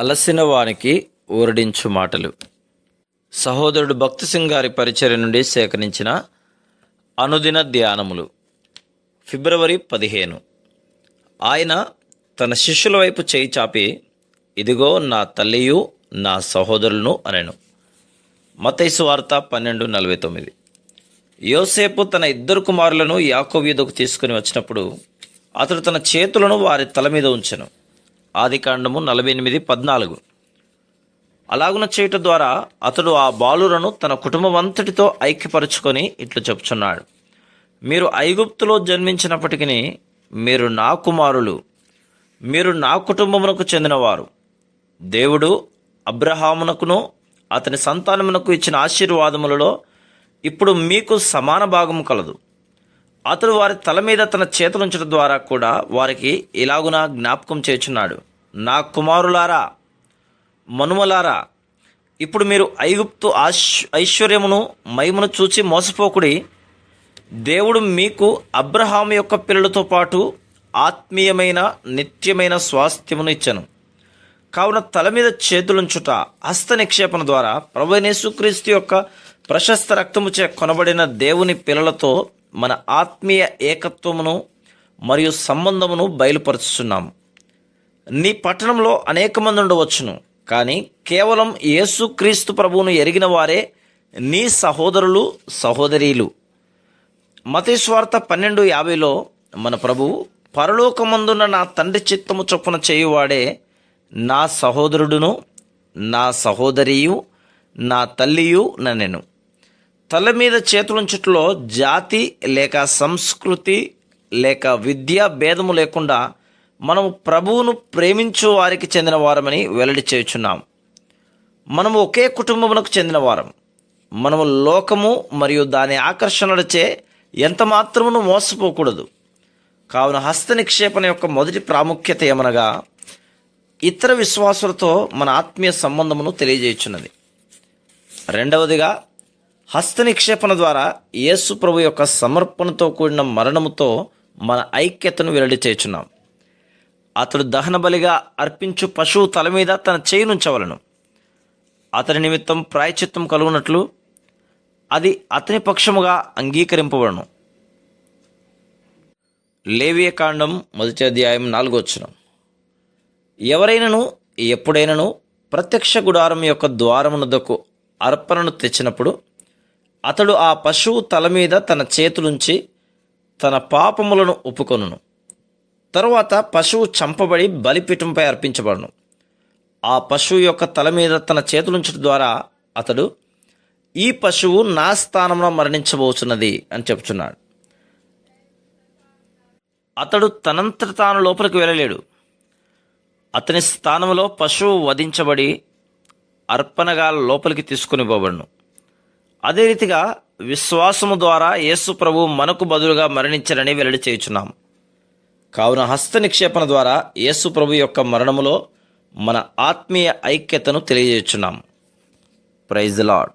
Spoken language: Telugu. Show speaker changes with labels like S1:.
S1: అలసిన వానికి ఊరడించు మాటలు. సహోదరుడు భక్తి సింగ్ గారి పరిచర్య నుండి సేకరించిన అనుదిన ధ్యానములు. ఫిబ్రవరి పదిహేను. ఆయన తన శిష్యుల వైపు చేయి చాపి ఇదిగో నా తల్లియు నా సహోదరులను అనెను. మతైసు వార్త పన్నెండు నలభై తొమ్మిది. యోసేపు తన ఇద్దరు కుమారులను యాకోబు యుద్ధకు తీసుకుని వచ్చినప్పుడు అతడు తన చేతులను వారి తల మీద ఉంచెను. ఆదికాండము నలభై ఎనిమిది పద్నాలుగు. అలాగున చేయటం ద్వారా అతడు ఆ బాలురను తన కుటుంబం అంతటితో ఐక్యపరుచుకొని ఇట్లు చెప్తున్నాడు మీరు ఐగుప్తులో జన్మించినప్పటికీ మీరు నా కుమారులు మీరు నా కుటుంబమునకు చెందినవారు. దేవుడు అబ్రహామునకును అతని సంతానమునకు ఇచ్చిన ఆశీర్వాదములలో ఇప్పుడు మీకు సమాన భాగము కలదు. అతడు వారి తల మీద తన చేతులుంచడం ద్వారా కూడా వారికి ఇలాగున జ్ఞాపకం చేర్చున్నాడు నా కుమారులారా మనుమలారా ఇప్పుడు మీరు ఐగుప్తు ఆశ్ ఐశ్వర్యమును మహిమను చూచి మోసపోకుడి. దేవుడు మీకు అబ్రహాం యొక్క పిల్లలతో పాటు ఆత్మీయమైన నిత్యమైన స్వాస్థ్యమును ఇచ్చను. కావున తల మీద చేతులుంచుట హస్త నిక్షేపణ ద్వారా ప్రభునేసుక్రీస్తు యొక్క ప్రశస్త రక్తముచే కొనబడిన దేవుని పిల్లలతో మన ఆత్మీయ ఏకత్వమును మరియు సంబంధమును బయలుపరుచుతున్నాము నీ పట్టణంలో అనేక మంది ఉండవచ్చును. కానీ కేవలం యేసుక్రీస్తు ప్రభువును ఎరిగిన వారే నీ సహోదరులు సహోదరీలు. మతేశ్వార్త పన్నెండు యాభైలో మన ప్రభువు పరలోకమందున్న నా తండ్రి చిత్తము చొప్పున చేయువాడే నా సహోదరుడును నా సహోదరియు నా తల్లియు నన్నెను. తల మీద చేతులుంచుట్లో జాతి లేక సంస్కృతి లేక విద్యా భేదము లేకుండా మనము ప్రభువును ప్రేమించు వారికి చెందిన వారమని వెల్లడి చేయుచున్నాం. మనము ఒకే కుటుంబమునకు చెందిన వారం. మనము లోకము మరియు దాని ఆకర్షణలచే ఎంత మాత్రమును మోసపోకూడదు. కావున హస్త నిక్షేపణ యొక్క మొదటి ప్రాముఖ్యత ఏమనగా ఇతర విశ్వాసులతో మన ఆత్మీయ సంబంధమును తెలియజేయుచున్నది. రెండవదిగా హస్త నిక్షేపణ ద్వారా యేసు ప్రభు యొక్క సమర్పణతో కూడిన మరణముతో మన ఐక్యతను వెల్లడి చేర్చున్నాం అతడు దహన బలిగా అర్పించు పశువు తల మీద తన చేయునుంచవలను అతని నిమిత్తం ప్రాయచిత్తం కలుగునట్లు అది అతని పక్షముగా అంగీకరింపబడను. లేవియ కాండం మొదటి అధ్యాయం నాలుగో ఎవరైనను ఎప్పుడైనను ప్రత్యక్ష గుడారం యొక్క ద్వారమునదకు అర్పణను తెచ్చినప్పుడు అతడు ఆ పశువు తల మీద తన చేతులుంచి తన పాపములను ఒప్పుకొనును. తరువాత పశువు చంపబడి బలిపీఠంపై అర్పించబడును. ఆ పశువు యొక్క తల మీద తన చేతులుంచడం ద్వారా అతడు ఈ పశువు నా స్థానంలో మరణించబోతున్నది అని చెప్తున్నాడు అతడు తనంతట తాను లోపలికి వెళ్ళలేడు. అతని స్థానంలో పశువు వధించబడి అర్పణగా లోపలికి తీసుకుని పోబడును. అదే రీతిగా విశ్వాసము ద్వారా యేసు ప్రభు మనకు బదులుగా మరణించరని వెల్లడి చేయుచున్నాం. కావున హస్త నిక్షేపణ ద్వారా యేసు ప్రభు యొక్క మరణములో మన ఆత్మీయ ఐక్యతను తెలియజేయుచున్నాం. Praise lord